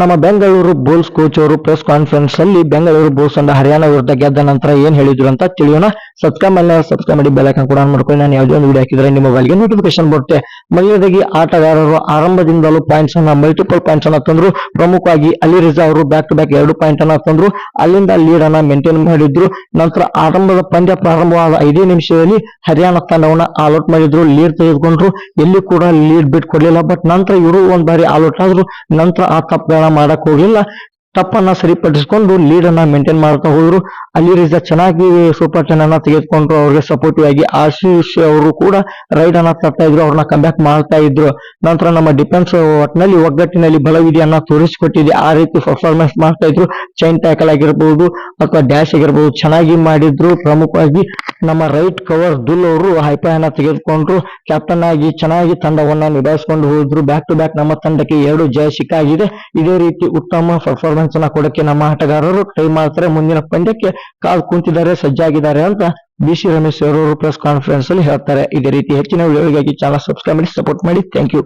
ನಮ್ಮ Bengaluru Bulls coach ಅವರು press conference ಅಲ್ಲಿ ಬೆಂಗಳೂರು ಬುಲ್ಸ್ ಅಂಡ್ ಹರಿಯಾಣ ವಿರುದ್ಧ ಗೆದ್ದ ನಂತರ ಏನ್ ಹೇಳಿದ್ರು ಅಂತ ತಿಳಿಯೋಣ. ಸಬ್ಸ್ಕ್ರೈಬ್ ಮೇಲೆ ಸಬ್ಸ್ಕ್ರೈಬ್ ಮಾಡಿ ಬೆಲ್ ಐಕಾನ್ ಕೂಡ ಮಾಡ್ಕೊಳ್ಳಿ. ನಾನು ಯಾವುದೇ ಒಂದು ವಿಡಿಯೋ ಹಾಕಿದ್ರೆ ನಿಮ್ಮ ಮೊಬೈಲ್ಗೆ ನೋಟಿಫಿಕೇಶನ್ ಬರುತ್ತೆ. ಮೊದಲನೇದಾಗಿ ಆಟಗಾರರು ಆರಂಭದಿಂದಲೂ ಪಾಯಿಂಟ್ಸ್ ಅನ್ನ ಮಲ್ಟಿಪಲ್ ಪಾಯಿಂಟ್ಸ್ ಅನ್ನ ತಂದ್ರು. ಪ್ರಮುಖವಾಗಿ ಅಲಿ ರಿಜಾ ಅವರು ಬ್ಯಾಕ್ ಟು ಬ್ಯಾಕ್ ಎರಡು ಪಾಯಿಂಟ್ ಅನ್ನ ತಂದ್ರು. ಅಲ್ಲಿಂದ ಲೀಡ್ ಅನ್ನ ಮೇಂಟೈನ್ ಮಾಡಿದ್ರು. ನಂತರ ಆರಂಭದ ಪಂದ್ಯ ಪ್ರಾರಂಭವಾದ ಐದೇ ನಿಮಿಷದಲ್ಲಿ ಹರಿಯಾಣ ತಂಡವನ್ನ ಆಲ್ಔಟ್ ಮಾಡಿದ್ರು. ಲೀಡ್ ತೆಗೆದುಕೊಂಡ್ರು. ಎಲ್ಲಿ ಕೂಡ ಲೀಡ್ ಬಿಟ್ಕೊಡ್ಲಿಲ್ಲ. ಬಟ್ ನಂತರ ಇವರು ಒಂದ್ ಬಾರಿ ಆಲ್ಔಟ್ ಆದ್ರು. ನಂತರ ಆ ತಪ್ಪುಗಳನ್ನ ಮಾಡಕ್ ಹೋಗ್ಲಿಲ್ಲ ತಪ್ಪನ್ನ ಸರಿಪಡಿಸಿಕೊಂಡು ಲೀಡ್ ಅನ್ನ ಮೇಂಟೈನ್ ಮಾಡ್ತಾ ಹೋದ್ರು. ಅಲ್ಲಿ ರೀಸ ಚೆನ್ನಾಗಿ ಸೂಪರ್ ಟೆನ್ ಅನ್ನ ತೆಗೆದುಕೊಂಡ್ರು, ಅವ್ರಿಗೆ ಸಪೋರ್ಟಿವ್ ಆಗಿ ಆಶೀಶ್ ಅವರು ಕೂಡ ರೈಡ್ ಅನ್ನ ತರ್ತಾ ಇದ್ರು, ಅವ್ರನ್ನ ಕಂಬ್ಯಾಕ್ ಮಾಡ್ತಾ ಇದ್ರು. ನಂತರ ನಮ್ಮ ಡಿಫೆನ್ಸ್ ಒಟ್ಟಿನಲ್ಲಿ ಒಗ್ಗಟ್ಟಿನಲ್ಲಿ ಬಲವಿದೆಯನ್ನ ತೋರಿಸಿಕೊಟ್ಟಿದೆ. ಆ ರೀತಿ ಪರ್ಫಾರ್ಮೆನ್ಸ್ ಮಾಡ್ತಾ ಇದ್ರು. ಚೈನ್ ಟ್ಯಾಕಲ್ ಆಗಿರ್ಬಹುದು ಅಥವಾ ಡ್ಯಾಶ್ ಆಗಿರ್ಬಹುದು ಚೆನ್ನಾಗಿ ಮಾಡಿದ್ರು. ಪ್ರಮುಖವಾಗಿ ನಮ್ಮ ರೈಟ್ ಕವರ್ ದುಲ್ ಅವರು ಹೈಪಾಯನ್ನ ತೆಗೆದುಕೊಂಡ್ರು. ಕ್ಯಾಪ್ಟನ್ ಆಗಿ ಚೆನ್ನಾಗಿ ತಂಡವನ್ನ ನಿಭಾಯಿಸಿಕೊಂಡು ಹೋದ್ರು. ಬ್ಯಾಕ್ ಟು ಬ್ಯಾಕ್ ನಮ್ಮ ತಂಡಕ್ಕೆ ಎರಡು ಜಯ ಸಿಕ್ಕಾಗಿದೆ ಇದೇ ರೀತಿ ಉತ್ತಮ ಪರ್ಫಾರ್ಮೆನ್ಸ್ ಅನ್ನ ಕೊಡಕ್ಕೆ ನಮ್ಮ ಆಟಗಾರರು ಟ್ರೈ ಮಾಡ್ತಾರೆ. ಮುಂದಿನ ಪಂದ್ಯಕ್ಕೆ ಕಾಲ್ ಕುಂತಿದ್ದಾರೆ, ಸಜ್ಜಾಗಿದ್ದಾರೆ ಅಂತ ಬಿ ಸಿ ರಮೇಶ್ ಅವರು ಪ್ರೆಸ್ ಕಾನ್ಫರೆನ್ಸ್ ಅಲ್ಲಿ ಹೇಳ್ತಾರೆ. ಇದೇ ರೀತಿ ಹೆಚ್ಚಿನ ವಿಡಿಯೋಗಳಿಗಾಗಿ ಚಾನಲ್ ಸಬ್ಸ್ಕ್ರೈಬ್ ಮಾಡಿ ಸಪೋರ್ಟ್ ಮಾಡಿ. Thank you